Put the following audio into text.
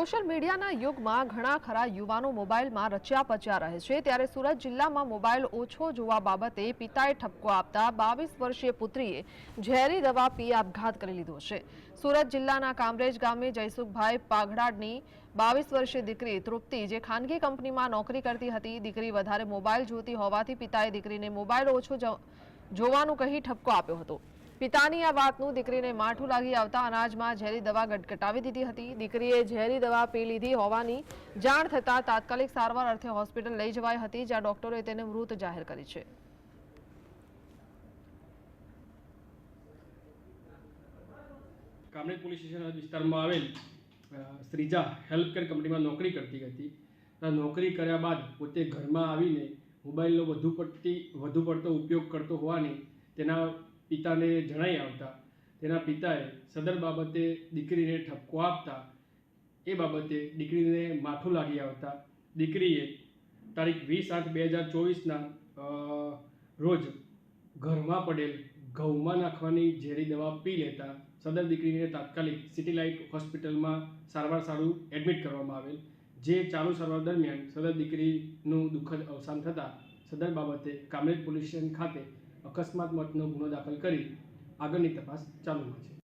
Social મીડિયાના યુગમાં ઘણા ખરા યુવાનો મોબાઈલમાં રચ્યા પચ્યા રહે છે. ત્યારે સુરત જિલ્લામાં મોબાઈલ ઓછો જોવા બાબતે પિતાએ ઠપકો આપતા બાવીસ વર્ષીય પુત્રીએ ઝેરી દવા પી આપઘાત કરી લીધો છે. સુરત જિલ્લાના કામરેજ ગામે જયસુખભાઈ પાઘડાડની બાવીસ વર્ષીય દીકરી તૃપ્તિ, જે ખાનગી કંપનીમાં નોકરી કરતી હતી, દીકરી વધારે મોબાઈલ જોતી હોવાથી પિતાએ દીકરીને મોબાઈલ ઓછો જોવાનું કહી ઠપકો આપ્યો હતો. પિતાની આ વાતનું દીકરીને માઠું લાગી આવતા અનાજમાં ઝેરી દવા ગટગટાવી દીધી હતી. દીકરીએ ઝેરી દવા પી લીધી હોવાની જાણ થતાં તાત્કાલિક સારવાર અર્થે હોસ્પિટલ લઈ જવાઈ હતી, જ્યાં ડોક્ટરોએ તેને મૃત જાહેર કરી છે. કામરેજ પોલીસ સ્ટેશન વિસ્તારમાં આવેલ શ્રીજા હેલ્પ કેર કંપનીમાં નોકરી કરતી હતી. નોકરી કર્યા બાદ પોતે ઘરમાં આવીને મોબાઈલનો વધુ પડતી, વધુ પડતો ઉપયોગ કરતો હોવાની તેના પિતાને જણાઈ આવતા, તેના પિતાએ સદર બાબતે દીકરીને ઠપકો આપતા, એ બાબતે દીકરીને માથું લાગી આવતા. દીકરીએ તારીખ વીસ આઠ બે હજાર ચોવીસના રોજ ઘરમાં પડેલ ઘઉંમાં નાખવાની ઝેરી દવા પી લેતા સદર દીકરીને તાત્કાલિક સિટી લાઇટ હોસ્પિટલમાં સારવાર સારું એડમિટ કરવામાં આવેલ. જે ચાલુ સારવાર દરમિયાન સદર દીકરીનું દુઃખદ અવસાન થતાં સદર બાબતે કામરેજ પોલીસ સ્ટેશન ખાતે અકસ્માત મોતનો ગુનો દાખલ કરી આગળની તપાસ ચાલુમાં છે.